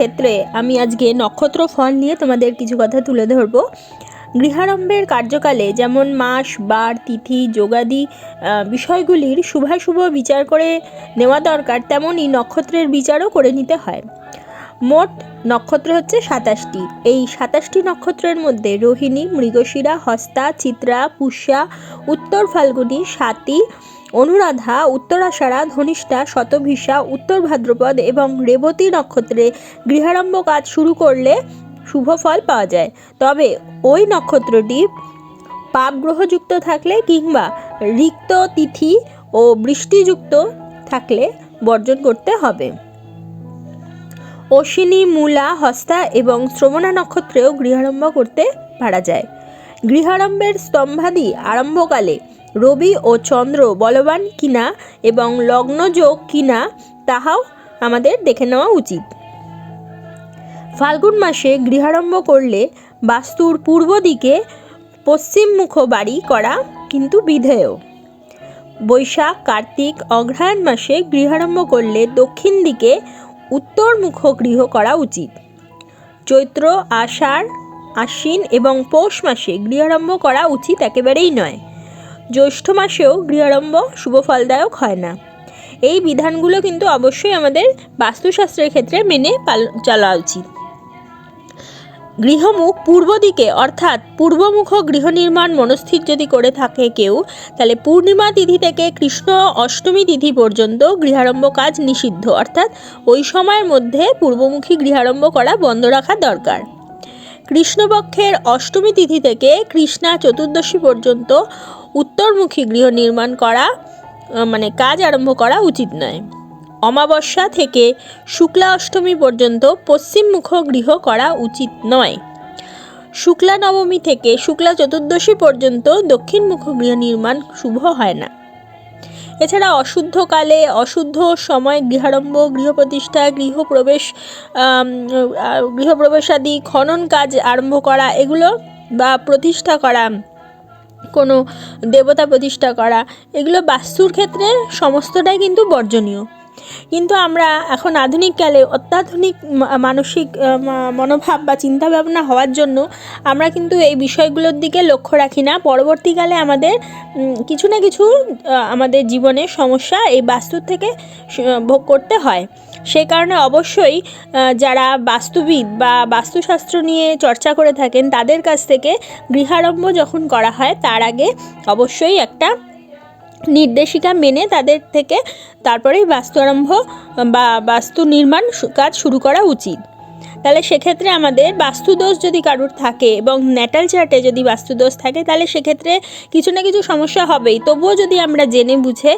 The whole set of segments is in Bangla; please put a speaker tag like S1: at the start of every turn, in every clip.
S1: ক্ষেত্রে আমি আজকে নক্ষত্র ফল নিয়ে তোমাদের কিছু কথা তুলে ধরবো। গৃহারম্ভের কার্যকালে যেমন মাস, বার, তিথি, যোগাদি বিষয়গুলির শুভাশুভ বিচার করে নেওয়া দরকার, তেমনই নক্ষত্রের বিচারও করে নিতে হয়। মোট নক্ষত্র হচ্ছে সাতাশটি। এই সাতাশটি নক্ষত্রের মধ্যে রোহিণী, মৃগশিরা, হস্তা, চিত্রা, পুষ্যা, উত্তর ফাল্গুনি, সাতী অনুরাধা উত্তরাষাঢ়া ধনিষ্ঠা, শতভিষা, উত্তর ভাদ্রপদ এবং রেবতী নক্ষত্রে গৃহারম্ভ কাজ শুরু করলে শুভ ফল পাওয়া যায়। তবে ওই নক্ষত্রটি পাপ গ্রহযুক্ত থাকলে কিংবা রিক্ত তিথি ও বৃষ্টিযুক্ত থাকলে বর্জন করতে হবে। অশ্বিনী, মূলা, হস্তা এবং শ্রবণা নক্ষত্রেও গৃহারম্ভ করতে পারা যায়। গৃহারম্ভের স্তম্ভাদি আরম্ভকালে রবি ও চন্দ্র বলবান কিনা এবং লগ্নযোগ কিনা তাহাও আমাদের দেখে নেওয়া উচিত। ফাল্গুন মাসে গৃহারম্ভ করলে বাস্তুর পূর্ব দিকে পশ্চিমমুখ বাড়ি করা কিন্তু বিধেয়। বৈশাখ, কার্তিক অগ্রহায়ণ মাসে গৃহারম্ভ করলে দক্ষিণ দিকে উত্তরমুখ গৃহ করা উচিত। চৈত্র, আষাঢ়, আশ্বিন এবং পৌষ মাসে গৃহারম্ভ করা উচিত একেবারেই নয়। জ্যৈষ্ঠ মাসেও গৃহারম্ভ শুভ ফলদায়ক হয় না। এই বিধানগুলো কিন্তু অবশ্যই আমাদের বাস্তুশাস্ত্রের ক্ষেত্রে মেনে পাল, চলা উচিত। গৃহমুখ পূর্ব দিকে, অর্থাৎ পূর্বমুখ গৃহ নির্মাণ মনস্থির যদি করে থাকে কেউ, তাহলে পূর্ণিমা তিথি থেকে কৃষ্ণ অষ্টমী তিথি পর্যন্ত গৃহারম্ভ কাজ নিষিদ্ধ। অর্থাৎ ওই সময়ের মধ্যে পূর্বমুখী গৃহারম্ভ করা বন্ধ রাখা দরকার। কৃষ্ণপক্ষের অষ্টমী তিথি থেকে কৃষ্ণা চতুর্দশী পর্যন্ত উত্তরমুখী গৃহ নির্মাণ করা মানে কাজ আরম্ভ করা উচিত নয়। অমাবস্যা থেকে শুক্লা অষ্টমী পর্যন্ত পশ্চিমমুখ গৃহ করা উচিত নয়। শুক্লা নবমী থেকে শুক্লা চতুর্দশী পর্যন্ত দক্ষিণমুখ গৃহ নির্মাণ শুভ হয় না। এছাড়া অশুদ্ধকালে, অশুদ্ধ সময় গৃহারম্ভ, গৃহপ্রতিষ্ঠা, গৃহপ্রবেশ গৃহপ্রবেশাদি, খনন কাজ আরম্ভ করা, এগুলো বা প্রতিষ্ঠা করা, কোনো দেবতা প্রতিষ্ঠা করা, এগুলো বাস্তুর ক্ষেত্রে সমস্তটাই কিন্তু বর্জনীয়। কিন্তু আমরা এখন আধুনিক কালে অত্যাধুনিক মানসিক মনোভাব বা চিন্তা ভাবনা হওয়ার জন্য আমরা কিন্তু এই বিষয়গুলোর দিকে লক্ষ্য রাখি না। পরবর্তীকালে আমাদের কিছু না কিছু আমাদের জীবনে সমস্যা এই বাস্তুর থেকে ভোগ করতে হয়। সেই কারণে অবশ্যই যারা বাস্তুবিদ বা বাস্তুশাস্ত্র নিয়ে চর্চা করে থাকেন, তাদের কাছ থেকে গৃহারম্ভ যখন করা হয়, তার আগে অবশ্যই একটা নির্দেশিকা মেনে তাদের থেকে তারপরেই বাস্তু আরম্ভ, বা বাস্তু নির্মাণ কাজ শুরু করা উচিত। তাহলে সেক্ষেত্রে আমাদের বাস্তুদোষ যদি কারুর থাকে এবং ন্যাটাল চার্টে যদি বাস্তুদোষ থাকে, তাহলে সেক্ষেত্রে কিছু না কিছু সমস্যা হবেই। তবুও যদি আমরা জেনে বুঝে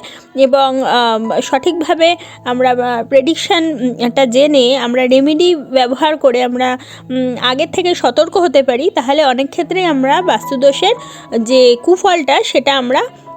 S1: এবং সঠিকভাবে আমরা প্রেডিকশান একটা জেনে আমরা রেমেডি ব্যবহার করে আমরা আগের থেকে সতর্ক হতে পারি, তাহলে অনেক ক্ষেত্রেই আমরা বাস্তুদোষের যে কুফলটা, সেটা আমরা